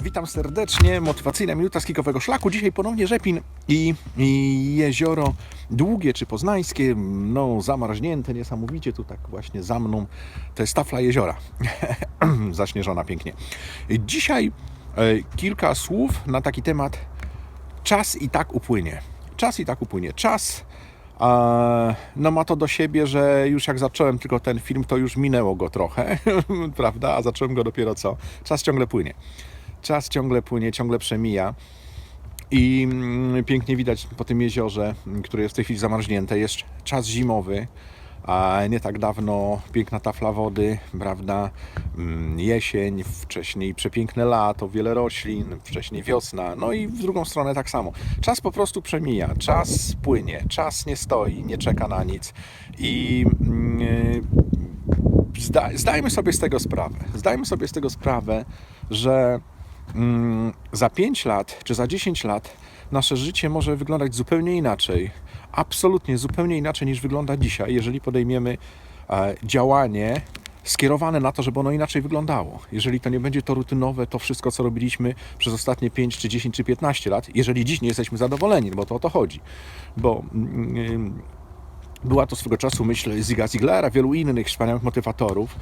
Witam serdecznie, motywacyjna minuta z kikowego szlaku. Dzisiaj ponownie Rzepin i, i jezioro długie czy poznańskie, no zamarznięte niesamowicie, tu tak właśnie za mną. To jest tafla jeziora, zaśnieżona pięknie. Dzisiaj e, kilka słów na taki temat czas i tak upłynie. Czas i tak upłynie. Czas no ma to do siebie, że już jak zacząłem tylko ten film, to już minęło go trochę, prawda? A zacząłem go dopiero co? Czas ciągle płynie. Czas ciągle płynie, ciągle przemija. I mm, pięknie widać po tym jeziorze, m, które jest w tej chwili zamarznięte, jest czas zimowy, a nie tak dawno piękna tafla wody, prawda? Mm, Jesień, wcześniej przepiękne lato, wiele roślin, wcześniej wiosna, no i w drugą stronę tak samo. Czas po prostu przemija, czas płynie, czas nie stoi, nie czeka na nic i mm, zda, zdajmy sobie z tego sprawę. Zdajmy sobie z tego sprawę, że mm, za 5 lat czy za 10 lat nasze życie może wyglądać zupełnie inaczej. Absolutnie zupełnie inaczej niż wygląda dzisiaj, jeżeli podejmiemy e, działanie skierowane na to, żeby ono inaczej wyglądało. Jeżeli to nie będzie to rutynowe, to wszystko, co robiliśmy przez ostatnie 5, czy 10, czy 15 lat, jeżeli dziś nie jesteśmy zadowoleni, bo to o to chodzi. Bo mm, była to swego czasu myśl Ziga Ziglera, wielu innych wspaniałych motywatorów,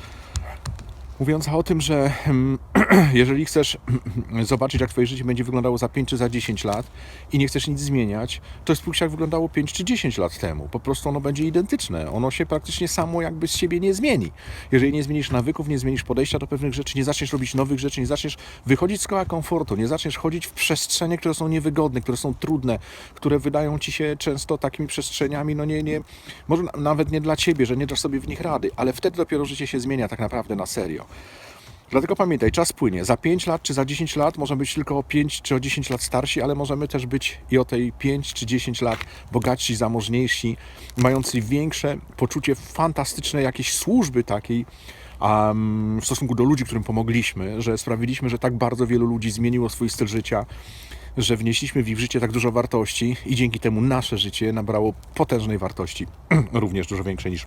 mówiąca o tym, że mm, jeżeli chcesz zobaczyć, jak Twoje życie będzie wyglądało za 5 czy za 10 lat i nie chcesz nic zmieniać, to spójrz, jak wyglądało 5 czy 10 lat temu. Po prostu ono będzie identyczne. Ono się praktycznie samo jakby z siebie nie zmieni. Jeżeli nie zmienisz nawyków, nie zmienisz podejścia do pewnych rzeczy, nie zaczniesz robić nowych rzeczy, nie zaczniesz wychodzić z koła komfortu, nie zaczniesz chodzić w przestrzenie, które są niewygodne, które są trudne, które wydają Ci się często takimi przestrzeniami, no nie, nie, może na- nawet nie dla Ciebie, że nie dasz sobie w nich rady, ale wtedy dopiero życie się zmienia tak naprawdę na serio. Dlatego pamiętaj, czas płynie. Za 5 lat czy za 10 lat możemy być tylko o 5 czy o 10 lat starsi, ale możemy też być i o tej 5 czy 10 lat bogatsi, zamożniejsi, mający większe poczucie fantastycznej jakiejś służby takiej um, w stosunku do ludzi, którym pomogliśmy, że sprawiliśmy, że tak bardzo wielu ludzi zmieniło swój styl życia, że wnieśliśmy w ich życie tak dużo wartości i dzięki temu nasze życie nabrało potężnej wartości, również dużo większej niż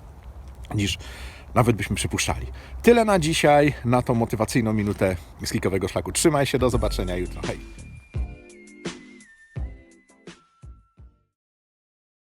niż nawet byśmy przypuszczali. Tyle na dzisiaj, na tą motywacyjną minutę z szlaku. Trzymaj się, do zobaczenia jutro. Hej!